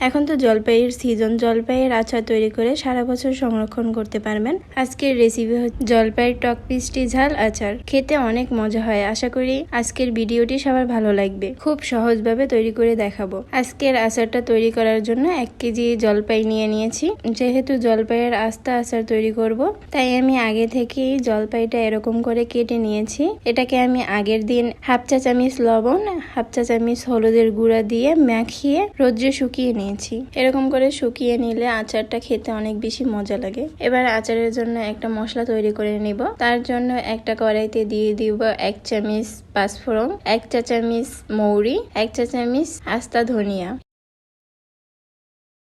এখন তো জলপাইয়ের সিজন জলপাইয়ের আচার তৈরি করে সারা বছর সংরক্ষণ করতে পারবেন। আজকের রেসিপি হচ্ছে জলপাইয়ের টক পিস্টি ঝাল আচার। খেতে অনেক মজা হয়। আশা করি আজকের ভিডিওটি সবার ভালো লাগবে। খুব সহজভাবে তৈরি করে দেখাবো। আজকের আচারটা তৈরি করার জন্য এক কেজি জলপাই নিয়ে নিয়েছি। যেহেতু জলপাইয়ের আস্তা আচার তৈরি করব, তাই আমি আগে থেকেই জলপাইটা এরকম করে কেটে নিয়েছি। এটাকে আমি আগের দিন হাফ চা চামিচ লবণ, হাফ চা চামিচ হলুদের গুঁড়া দিয়ে মাখিয়ে রোদ্রে শুকিয়ে নিয়েছি। এরকম করে শুকিয়ে নিলে আচারটা খেতে অনেক বেশি মজা লাগে। এবার আচারের জন্য একটা মশলা তৈরি করে নিব। তার জন্য একটা কড়াইতে দিয়ে দিব এক চামিচ পাঁচফোড়ন, এক চা চামিচ মৌরি, এক চা চামিচ আস্তা ধনিয়া।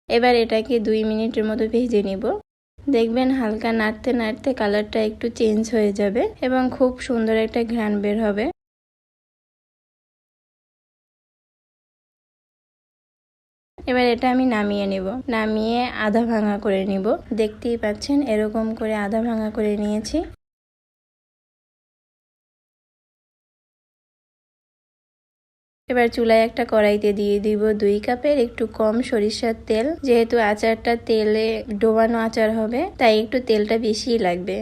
এবার এটাকে দুই মিনিটের মতো ভেজে নিব। দেখবেন হালকা নাড়তে নাড়তে কালারটা একটু চেঞ্জ হয়ে যাবে এবং খুব সুন্দর একটা ঘ্রাণ বের হবে। এবার এটা আমি নামিয়ে নিব। নামিয়ে আধা ভাঙা করে নিব। দেখতেই পাচ্ছেন, এরকম করে আধা ভাঙা করে নিয়েছি। এবার চুলায় একটা কড়াইতে দিয়ে দিব দুই কাপের একটু কম সরিষার তেল। যেহেতু আচারটা তেলে ডোবানো আচার হবে, তাই একটু তেলটা বেশিই লাগবে।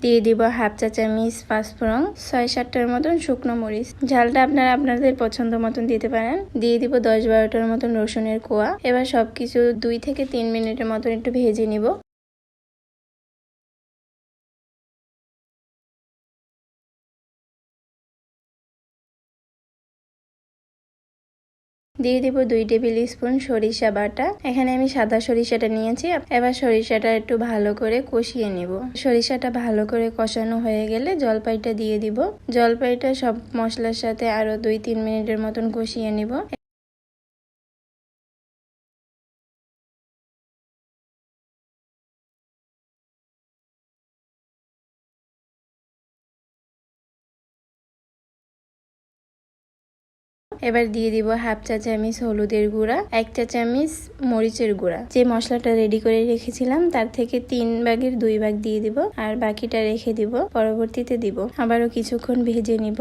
দিয়ে দিব হাফ চা চামিচ পাঁচফোড়ন, ছয় সাতটার মতন শুকনো মরিচ। ঝালটা আপনারা আপনাদের পছন্দ মতন দিতে পারেন। দিয়ে দিব দশ বারোটার মতন রসুনের কোয়া। এবার সব কিছু দুই থেকে তিন মিনিটের মতন একটু ভেজে নিব। দিয়ে দিব দুই টেবিল স্পুন সরিষা বাটা। এখানে আমি সাদা সরিষাটা নিয়েছি। এবার সরিষাটা একটু ভালো করে কষিয়ে নিব। সরিষাটা ভালো করে কষানো হয়ে গেলে জলপাইটা দিয়ে দিব। জলপাইটা সব মশলার সাথে আরও দুই তিন মিনিটের মতন কষিয়ে নিব। এবার দিয়ে দিব হাফ চা চামিচ হলুদের গুঁড়া, এক চা চামিচ মরিচের গুঁড়া। যে মশলাটা রেডি করে রেখেছিলাম, তার থেকে তিন ভাগের দুই ভাগ দিয়ে দিব, আর বাকিটা রেখে দিব, পরবর্তীতে দিব। আবারও কিছুক্ষণ ভেজে নিব।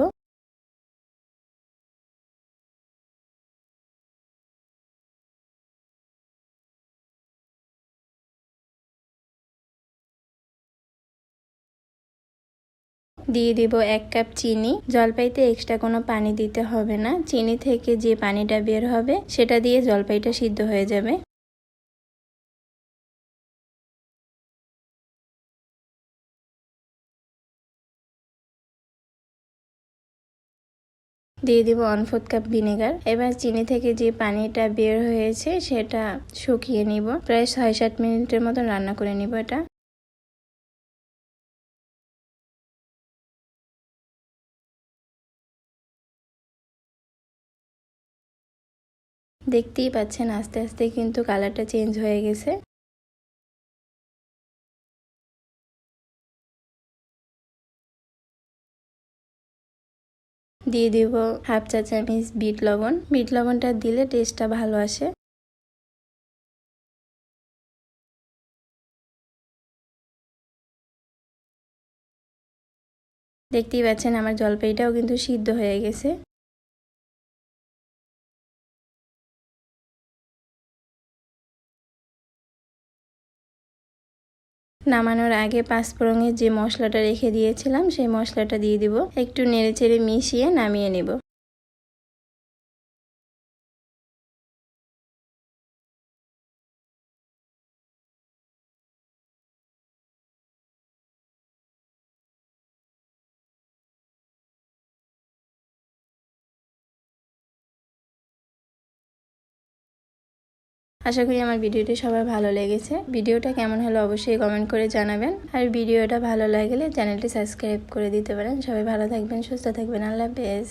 দিয়ে দিব এক কাপ চিনি। জলপাইতে এক্সট্রা কোনো পানি দিতে হবে না। চিনি থেকে যে পানিটা বের হবে, সেটা দিয়ে জলপাইটা সিদ্ধ হয়ে যাবে। দিয়ে দিব ওয়ান ফোর্থ কাপ ভিনেগার এবার চিনি থেকে যে পানিটা বের হয়েছে, সেটা শুকিয়ে নিব। প্রায় ছয় সাত মিনিটের মতো রান্না করে নিব এটা। দেখতেই পাচ্ছেন, আস্তে আস্তে কিন্তু কালারটা চেঞ্জ হয়ে গেছে। দিয়ে দিব হাফ চা চামিচ বিট লবণ। বিট লবণটা দিলে টেস্টটা ভালো আসে। দেখতেই পাচ্ছেন আমার জলপাইটাও কিন্তু সিদ্ধ হয়ে গেছে। নামানোর আগে পাঁচফোড়নের যে মশলাটা রেখে দিয়েছিলাম, সেই মশলাটা দিয়ে দিব। একটু নেড়ে চেড়ে মিশিয়ে নামিয়ে নেব। আশা করি আমার ভিডিওটি সবার ভালো লেগেছে। ভিডিওটা কেমন হলো অবশ্যই কমেন্ট করে জানাবেন। আর ভিডিওটা ভালো লাগলে চ্যানেলটি সাবস্ক্রাইব করে দিতে পারেন। সবাই ভালো থাকবেন, সুস্থ থাকবেন। আল্লাহ হাফেজ।